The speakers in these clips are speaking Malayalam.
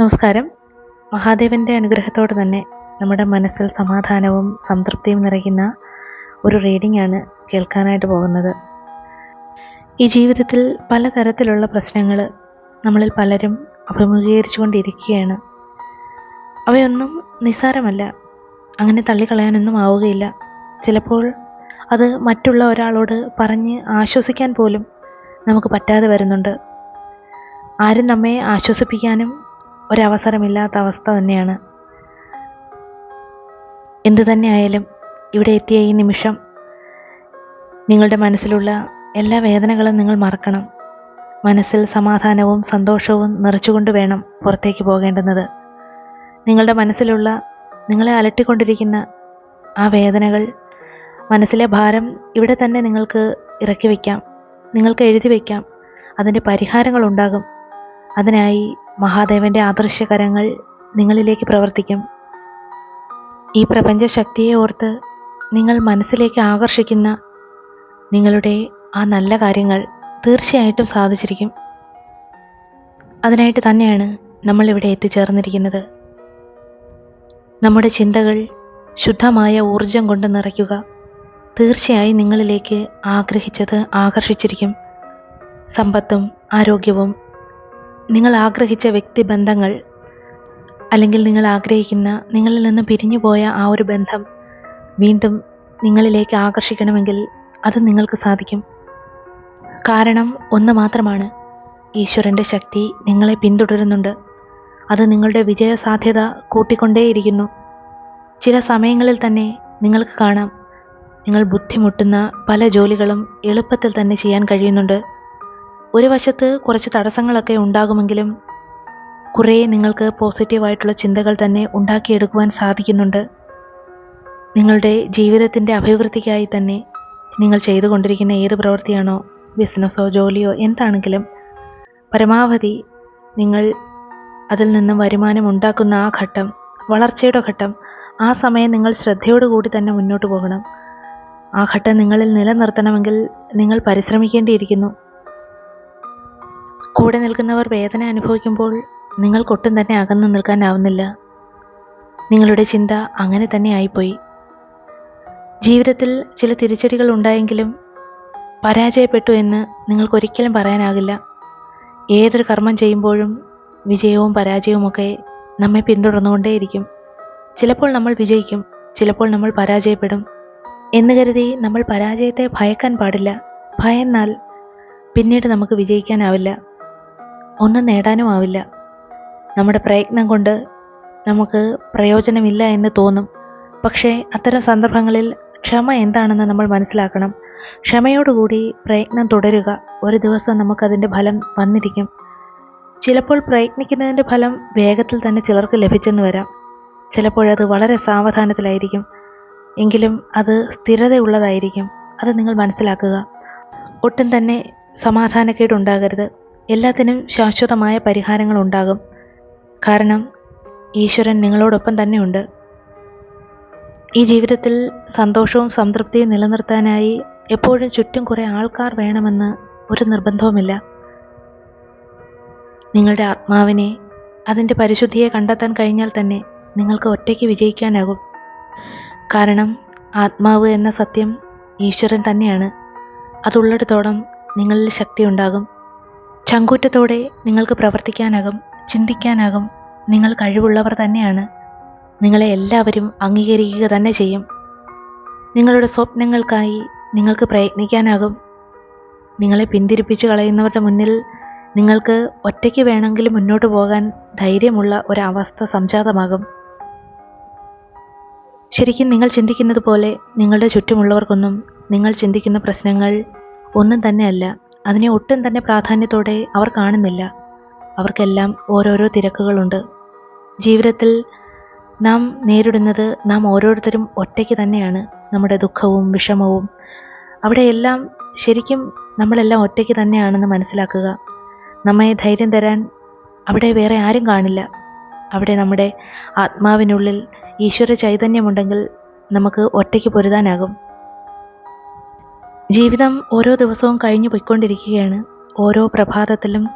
നമസ്കാരം. മഹാദേവന്റെ അനുഗ്രഹത്തോടെ തന്നെ നമ്മുടെ മനസ്സിൽ സമാധാനവും സംതൃപ്തിയും നിറയ്ക്കുന്ന ഒരു റീഡിംഗ് ആണ് കേൾക്കാനായിട്ട് പോകുന്നത്. ഈ ജീവിതത്തിൽ പലതരത്തിലുള്ള പ്രശ്നങ്ങൾ നമ്മളിൽ പലരും അഭിമുഖീകരിച്ചുകൊണ്ടിരിക്കുകയാണ്. അവയൊന്നും നിസ്സാരമല്ല. അങ്ങനെ തള്ളിക്കളയാനൊന്നും ആവുകയില്ല. ചിലപ്പോൾ അത് മറ്റുള്ള ഒരാളോട് പറഞ്ഞ് ആശ്വസിക്കാൻ പോലും നമുക്ക് പറ്റാതെ വരുന്നുണ്ട്. ആരും നമ്മെ ആശ്വസിപ്പിക്കാനും ഒരവസരമില്ലാത്ത അവസ്ഥ തന്നെയാണ്. എന്തു തന്നെയായാലും ഇവിടെ എത്തിയ ഈ നിമിഷം നിങ്ങളുടെ മനസ്സിലുള്ള എല്ലാ വേദനകളും നിങ്ങൾ മറക്കണം. മനസ്സിൽ സമാധാനവും സന്തോഷവും നിറച്ചുകൊണ്ട് വേണം പുറത്തേക്ക് പോകേണ്ടുന്നത്. നിങ്ങളുടെ മനസ്സിലുള്ള നിങ്ങളെ അലട്ടിക്കൊണ്ടിരിക്കുന്ന ആ വേദനകൾ മനസ്സിലെ ഭാരം ഇവിടെ തന്നെ നിങ്ങൾക്ക് ഇറക്കി വയ്ക്കാം. നിങ്ങൾക്ക് എഴുതി വയ്ക്കാം. അതിന്റെ പരിഹാരങ്ങളുണ്ടാകും. അതിനായി മഹാദേവന്റെ ആദർശകരങ്ങൾ നിങ്ങളിലേക്ക് പ്രവർത്തിക്കും. ഈ പ്രപഞ്ച ശക്തിയെ ഓർത്ത് നിങ്ങൾ മനസ്സിലേക്ക് ആകർഷിക്കുന്ന നിങ്ങളുടെ ആ നല്ല കാര്യങ്ങൾ തീർച്ചയായിട്ടും സാധിച്ചിരിക്കും. അതിനായിട്ട് തന്നെയാണ് നമ്മളിവിടെ എത്തിച്ചേർന്നിരിക്കുന്നത്. നമ്മുടെ ചിന്തകൾ ശുദ്ധമായ ഊർജം കൊണ്ട് നിറയ്ക്കുക തീർച്ചയായും നിങ്ങളിലേക്ക് ആഗ്രഹിച്ചത് ആകർഷിച്ചിരിക്കും. സമ്പത്തും ആരോഗ്യവും നിങ്ങൾ ആഗ്രഹിച്ച വ്യക്തിബന്ധങ്ങൾ അല്ലെങ്കിൽ നിങ്ങൾ ആഗ്രഹിക്കുന്ന നിങ്ങളിൽ നിന്ന് പിരിഞ്ഞുപോയ ആ ഒരു ബന്ധം വീണ്ടും നിങ്ങളിലേക്ക് ആകർഷിക്കണമെങ്കിൽ അത് നിങ്ങൾക്ക് സാധിക്കും. കാരണം ഒന്ന് മാത്രമാണ് ഈശ്വരന്റെ ശക്തി നിങ്ങളെ പിന്തുടരുന്നുണ്ട്. അത് നിങ്ങളുടെ വിജയ സാധ്യത കൂട്ടിക്കൊണ്ടേയിരിക്കുന്നു. ചില സമയങ്ങളിൽ തന്നെ നിങ്ങൾക്ക് കാണാം നിങ്ങൾ ബുദ്ധിമുട്ടുന്ന പല ജോലികളും എളുപ്പത്തിൽ തന്നെ ചെയ്യാൻ കഴിയുന്നുണ്ട്. ഒരു വശത്ത് കുറച്ച് തടസ്സങ്ങളൊക്കെ ഉണ്ടാകുമെങ്കിലും കുറേ നിങ്ങൾക്ക് പോസിറ്റീവായിട്ടുള്ള ചിന്തകൾ തന്നെ ഉണ്ടാക്കിയെടുക്കുവാൻ സാധിക്കുന്നുണ്ട്. നിങ്ങളുടെ ജീവിതത്തിന്റെ അഭിവൃദ്ധിക്കായി തന്നെ നിങ്ങൾ ചെയ്തുകൊണ്ടിരിക്കുന്ന ഏത് പ്രവൃത്തിയാണോ ബിസിനസ്സോ ജോലിയോ എന്താണെങ്കിലും പരമാവധി നിങ്ങൾ അതിൽ നിന്നും വരുമാനം ഉണ്ടാക്കുന്ന ആ ഘട്ടം വളർച്ചയുടെ ഘട്ടം ആ സമയം നിങ്ങൾ ശ്രദ്ധയോടുകൂടി തന്നെ മുന്നോട്ട് പോകണം. ആ ഘട്ടം നിങ്ങളിൽ നിലനിർത്തണമെങ്കിൽ നിങ്ങൾ പരിശ്രമിക്കേണ്ടിയിരിക്കുന്നു. കൂടെ നിൽക്കുന്നവർ വേദന അനുഭവിക്കുമ്പോൾ നിങ്ങൾക്കൊട്ടും തന്നെ അകന്നു നിൽക്കാനാവുന്നില്ല. നിങ്ങളുടെ ചിന്ത അങ്ങനെ തന്നെ ആയിപ്പോയി. ജീവിതത്തിൽ ചില തിരിച്ചടികൾ ഉണ്ടായെങ്കിലും പരാജയപ്പെട്ടു എന്ന് നിങ്ങൾക്കൊരിക്കലും പറയാനാകില്ല. ഏതൊരു കർമ്മം ചെയ്യുമ്പോഴും വിജയവും പരാജയവുമൊക്കെ നമ്മെ പിന്തുടർന്നുകൊണ്ടേയിരിക്കും. ചിലപ്പോൾ നമ്മൾ വിജയിക്കും ചിലപ്പോൾ നമ്മൾ പരാജയപ്പെടും എന്ന് കരുതി നമ്മൾ പരാജയത്തെ ഭയക്കാൻ പാടില്ല. ഭയന്നാൽ പിന്നീട് നമുക്ക് വിജയിക്കാനാവില്ല. ഒന്നും നേടാനും ആവില്ല. നമ്മുടെ പ്രയത്നം കൊണ്ട് നമുക്ക് പ്രയോജനമില്ല എന്ന് തോന്നും. പക്ഷേ അത്തരം സന്ദർഭങ്ങളിൽ ക്ഷമ എന്താണെന്ന് നമ്മൾ മനസ്സിലാക്കണം. ക്ഷമയോടുകൂടി പ്രയത്നം തുടരുക. ഒരു ദിവസം നമുക്കതിന്റെ ഫലം വന്നിരിക്കും. ചിലപ്പോൾ പ്രയത്നിക്കുന്നതിന്റെ ഫലം വേഗത്തിൽ തന്നെ ചിലർക്ക് ലഭിച്ചെന്ന് വരാം. ചിലപ്പോഴത് വളരെ സാവധാനത്തിലായിരിക്കും. എങ്കിലും അത് സ്ഥിരതയുള്ളതായിരിക്കും. അത് നിങ്ങൾ മനസ്സിലാക്കുക. ഒട്ടും തന്നെ സമാധാനക്കേടുണ്ടാകരുത്. എല്ലാത്തിനും ശാശ്വതമായ പരിഹാരങ്ങൾ ഉണ്ടാകും കാരണം ഈശ്വരൻ നിങ്ങളോടൊപ്പം തന്നെയുണ്ട്. ഈ ജീവിതത്തിൽ സന്തോഷവും സംതൃപ്തിയും നിലനിർത്താനായി എപ്പോഴും ചുറ്റും കുറേ ആൾക്കാർ വേണമെന്ന് ഒരു നിർബന്ധവുമില്ല. നിങ്ങളുടെ ആത്മാവിനെ അതിന്റെ പരിശുദ്ധിയെ കണ്ടെത്താൻ കഴിഞ്ഞാൽ തന്നെ നിങ്ങൾക്ക് ഒറ്റയ്ക്ക് വിജയിക്കാനാകും. കാരണം ആത്മാവ് എന്ന സത്യം ഈശ്വരൻ തന്നെയാണ്. അതുള്ളിടത്തോളം നിങ്ങളിൽ ശക്തി ഉണ്ടാകും. ചങ്കൂറ്റത്തോടെ നിങ്ങൾക്ക് പ്രവർത്തിക്കാനാകും ചിന്തിക്കാനാകും. നിങ്ങൾ കഴിവുള്ളവർ തന്നെയാണ്. നിങ്ങളെ എല്ലാവരും അംഗീകരിക്കുക തന്നെ ചെയ്യും. നിങ്ങളുടെ സ്വപ്നങ്ങൾക്കായി നിങ്ങൾക്ക് പ്രയത്നിക്കാനാകും. നിങ്ങളെ പിന്തിരിപ്പിച്ച് കളയുന്നവരുടെ മുന്നിൽ നിങ്ങൾക്ക് ഒറ്റയ്ക്ക് വേണമെങ്കിലും മുന്നോട്ട് പോകാൻ ധൈര്യമുള്ള ഒരവസ്ഥ സംജാതമാകും. ശരിക്കും നിങ്ങൾ ചിന്തിക്കുന്നത് പോലെ നിങ്ങളുടെ ചുറ്റുമുള്ളവർക്കൊന്നും നിങ്ങൾ ചിന്തിക്കുന്ന പ്രശ്നങ്ങൾ ഒന്നും തന്നെയല്ല. അതിനെ ഒട്ടും തന്നെ പ്രാധാന്യത്തോടെ അവർ കാണുന്നില്ല. അവർക്കെല്ലാം ഓരോരോ തിരക്കുകളുണ്ട്. ജീവിതത്തിൽ നാം നേരിടുന്നത് നാം ഓരോരുത്തരും ഒറ്റയ്ക്ക് തന്നെയാണ്. നമ്മുടെ ദുഃഖവും വിഷമവും അവിടെയെല്ലാം ശരിക്കും നമ്മളെല്ലാം ഒറ്റയ്ക്ക് തന്നെയാണെന്ന് മനസ്സിലാക്കുക. നമ്മെ ധൈര്യം തരാൻ അവിടെ വേറെ ആരും കാണില്ല. അവിടെ നമ്മുടെ ആത്മാവിനുള്ളിൽ ഈശ്വര ചൈതന്യമുണ്ടെങ്കിൽ നമുക്ക് ഒറ്റയ്ക്ക് പൊരുതാനാകും. ജീവിതം ഓരോ ദിവസവും കഴിഞ്ഞു പോയിക്കൊണ്ടിരിക്കുകയാണ്. ഓരോ പ്രഭാതത്തിലും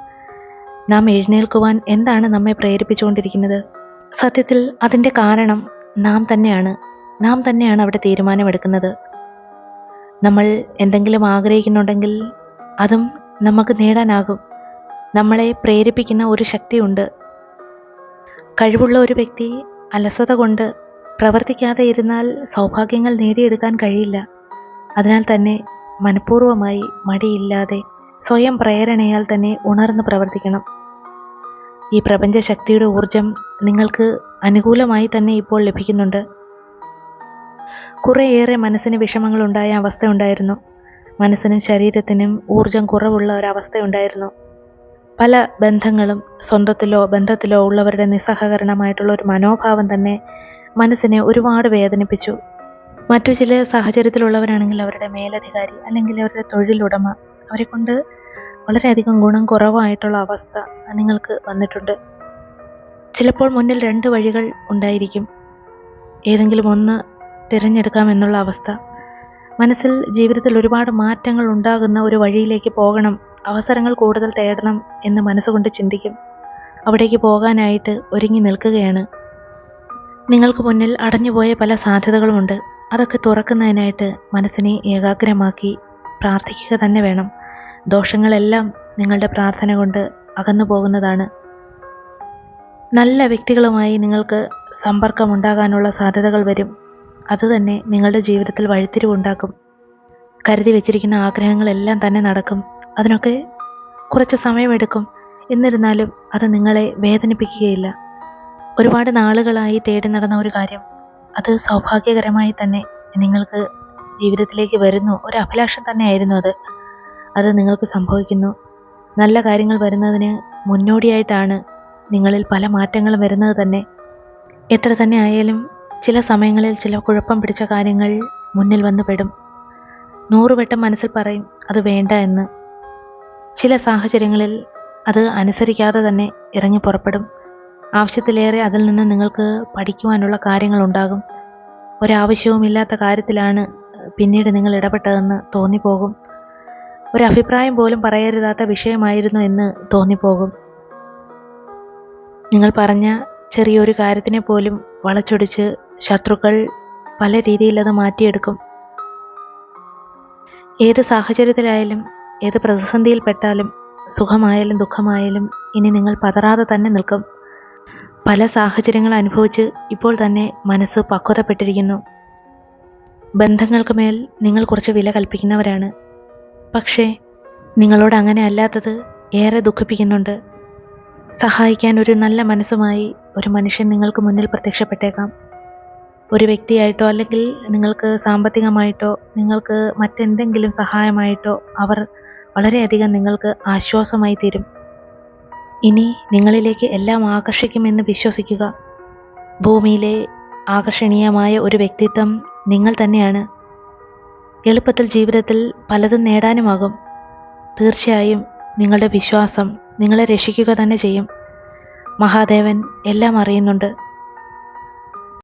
നാം എഴുന്നേൽക്കുവാൻ എന്താണ് നമ്മെ പ്രേരിപ്പിച്ചുകൊണ്ടിരിക്കുന്നത്? സത്യത്തിൽ അതിന്റെ കാരണം നാം തന്നെയാണ്. നാം തന്നെയാണ് അവിടെ തീരുമാനമെടുക്കുന്നത്. നമ്മൾ എന്തെങ്കിലും ആഗ്രഹിക്കുന്നുണ്ടെങ്കിൽ അതും നമുക്ക് നേടാനാകും. നമ്മളെ പ്രേരിപ്പിക്കുന്ന ഒരു ശക്തിയുണ്ട്. കഴിവുള്ള ഒരു വ്യക്തി അലസത കൊണ്ട് പ്രവർത്തിക്കാതെ ഇരുന്നാൽ സൗഭാഗ്യങ്ങൾ നേടിയെടുക്കാൻ കഴിയില്ല. അതിനാൽ തന്നെ മനഃപൂർവമായി മടിയില്ലാതെ സ്വയം പ്രേരണയാൽ തന്നെ ഉണർന്ന് പ്രവർത്തിക്കണം. ഈ പ്രപഞ്ച ശക്തിയുടെ ഊർജം നിങ്ങൾക്ക് അനുകൂലമായി തന്നെ ഇപ്പോൾ ലഭിക്കുന്നുണ്ട്. കുറേയേറെ മനസ്സിന് അവസ്ഥ ഉണ്ടായിരുന്നു. മനസ്സിനും ശരീരത്തിനും ഊർജം കുറവുള്ള ഒരവസ്ഥയുണ്ടായിരുന്നു പല ബന്ധങ്ങളും സ്വന്തത്തിലോ ബന്ധത്തിലോ ഉള്ളവരുടെ നിസ്സഹകരണമായിട്ടുള്ള ഒരു മനോഭാവം തന്നെ മനസ്സിനെ ഒരുപാട് വേദനിപ്പിച്ചു. മറ്റു ചില സാഹചര്യത്തിലുള്ളവരാണെങ്കിൽ അവരുടെ മേലധികാരി അല്ലെങ്കിൽ അവരുടെ തൊഴിലുടമ അവരെ കൊണ്ട് വളരെയധികം ഗുണം കുറവായിട്ടുള്ള അവസ്ഥ നിങ്ങൾക്ക് വന്നിട്ടുണ്ട്. ചിലപ്പോൾ മുന്നിൽ രണ്ട് വഴികൾ ഉണ്ടായിരിക്കും. ഏതെങ്കിലും ഒന്ന് തിരഞ്ഞെടുക്കാമെന്നുള്ള അവസ്ഥ. മനസ്സിൽ ജീവിതത്തിൽ ഒരുപാട് മാറ്റങ്ങൾ ഉണ്ടാകുന്ന ഒരു വഴിയിലേക്ക് പോകണം. അവസരങ്ങൾ കൂടുതൽ തേടണം എന്ന് മനസ്സുകൊണ്ട് ചിന്തിക്കും. അവിടേക്ക് പോകാനായിട്ട് ഒരുങ്ങി നിൽക്കുകയാണ്. നിങ്ങൾക്ക് മുന്നിൽ അടഞ്ഞുപോയ പല സാധ്യതകളുമുണ്ട്. അതൊക്കെ തുറക്കുന്നതിനായിട്ട് മനസ്സിനെ ഏകാഗ്രമാക്കി പ്രാർത്ഥിക്കുക തന്നെ വേണം. ദോഷങ്ങളെല്ലാം നിങ്ങളുടെ പ്രാർത്ഥന കൊണ്ട് അകന്നു പോകുന്നതാണ്. നല്ല വ്യക്തികളുമായി നിങ്ങൾക്ക് സമ്പർക്കം ഉണ്ടാകാനുള്ള സാധ്യതകൾ വരും. അതുതന്നെ നിങ്ങളുടെ ജീവിതത്തിൽ വഴിത്തിരിവുണ്ടാക്കും കരുതി വെച്ചിരിക്കുന്ന ആഗ്രഹങ്ങളെല്ലാം തന്നെ നടക്കും. അതിനൊക്കെ കുറച്ച് സമയമെടുക്കും. എന്നിരുന്നാലും അത് നിങ്ങളെ വേദനിപ്പിക്കുകയില്ല. ഒരുപാട് നാളുകളായി തേടി നടന്ന ഒരു കാര്യം അത് സൗഭാഗ്യകരമായി തന്നെ നിങ്ങൾക്ക് ജീവിതത്തിലേക്ക് വരുന്നു. ഒരു അഭിലാഷം തന്നെയായിരുന്നു അത്. അത് നിങ്ങൾക്ക് സംഭവിക്കുന്നു. നല്ല കാര്യങ്ങൾ വരുന്നതിന് മുന്നോടിയായിട്ടാണ് നിങ്ങളിൽ പല മാറ്റങ്ങളും വരുന്നത് തന്നെ. എത്ര തന്നെ ആയാലും ചില സമയങ്ങളിൽ ചില കുഴപ്പം പിടിച്ച കാര്യങ്ങൾ മുന്നിൽ വന്ന് പെടും. നൂറുവട്ടം മനസ്സിൽ പറയും അത് വേണ്ട എന്ന്. ചില സാഹചര്യങ്ങളിൽ അത് അനുസരിക്കാതെ തന്നെ ഇറങ്ങി പുറപ്പെടും. ആവശ്യത്തിലേറെ അതിൽ നിന്ന് നിങ്ങൾക്ക് പഠിക്കുവാനുള്ള കാര്യങ്ങളുണ്ടാകും. ഒരാവശ്യവുമില്ലാത്ത കാര്യത്തിലാണ് പിന്നീട് നിങ്ങൾ ഇടപെട്ടതെന്ന് തോന്നിപ്പോകും. ഒരഭിപ്രായം പോലും പറയരുതാത്ത വിഷയമായിരുന്നു എന്ന് തോന്നിപ്പോകും. നിങ്ങൾ പറഞ്ഞ ചെറിയൊരു കാര്യത്തിനെ പോലും വളച്ചൊടിച്ച് ശത്രുക്കൾ പല രീതിയിൽ അത് മാറ്റിയെടുക്കും. ഏത് സാഹചര്യത്തിലായാലും ഏത് പ്രതിസന്ധിയിൽപ്പെട്ടാലും സുഖമായാലും ദുഃഖമായാലും ഇനി നിങ്ങൾ പതറാതെ തന്നെ നിൽക്കും. പല സാഹചര്യങ്ങൾ അനുഭവിച്ച് ഇപ്പോൾ തന്നെ മനസ്സ് പക്വതപ്പെട്ടിരിക്കുന്നു. ബന്ധങ്ങൾക്ക് മേൽ നിങ്ങൾ കുറച്ച് വില കൽപ്പിക്കുന്നവരാണ്. പക്ഷേ നിങ്ങളോട് അങ്ങനെ അല്ലാത്തത് ഏറെ ദുഃഖിപ്പിക്കുന്നുണ്ട്. സഹായിക്കാൻ ഒരു നല്ല മനസ്സുമായി ഒരു മനുഷ്യൻ നിങ്ങൾക്ക് മുന്നിൽ പ്രത്യക്ഷപ്പെട്ടേക്കാം. ഒരു വ്യക്തിയായിട്ടോ അല്ലെങ്കിൽ നിങ്ങൾക്ക് സാമ്പത്തികമായിട്ടോ നിങ്ങൾക്ക് മറ്റെന്തെങ്കിലും സഹായമായിട്ടോ അവർ വളരെയധികം നിങ്ങൾക്ക് ആശ്വാസമായി തീരും. ഇനി നിങ്ങളിലേക്ക് എല്ലാം ആകർഷിക്കുമെന്ന് വിശ്വസിക്കുക. ഭൂമിയിലെ ആകർഷണീയമായ ഒരു വ്യക്തിത്വം നിങ്ങൾ തന്നെയാണ്. എളുപ്പത്തിൽ ജീവിതത്തിൽ പലതും നേടാനുമാകും. തീർച്ചയായും നിങ്ങളുടെ വിശ്വാസം നിങ്ങളെ രക്ഷിക്കുക തന്നെ ചെയ്യും. മഹാദേവൻ എല്ലാം അറിയുന്നുണ്ട്.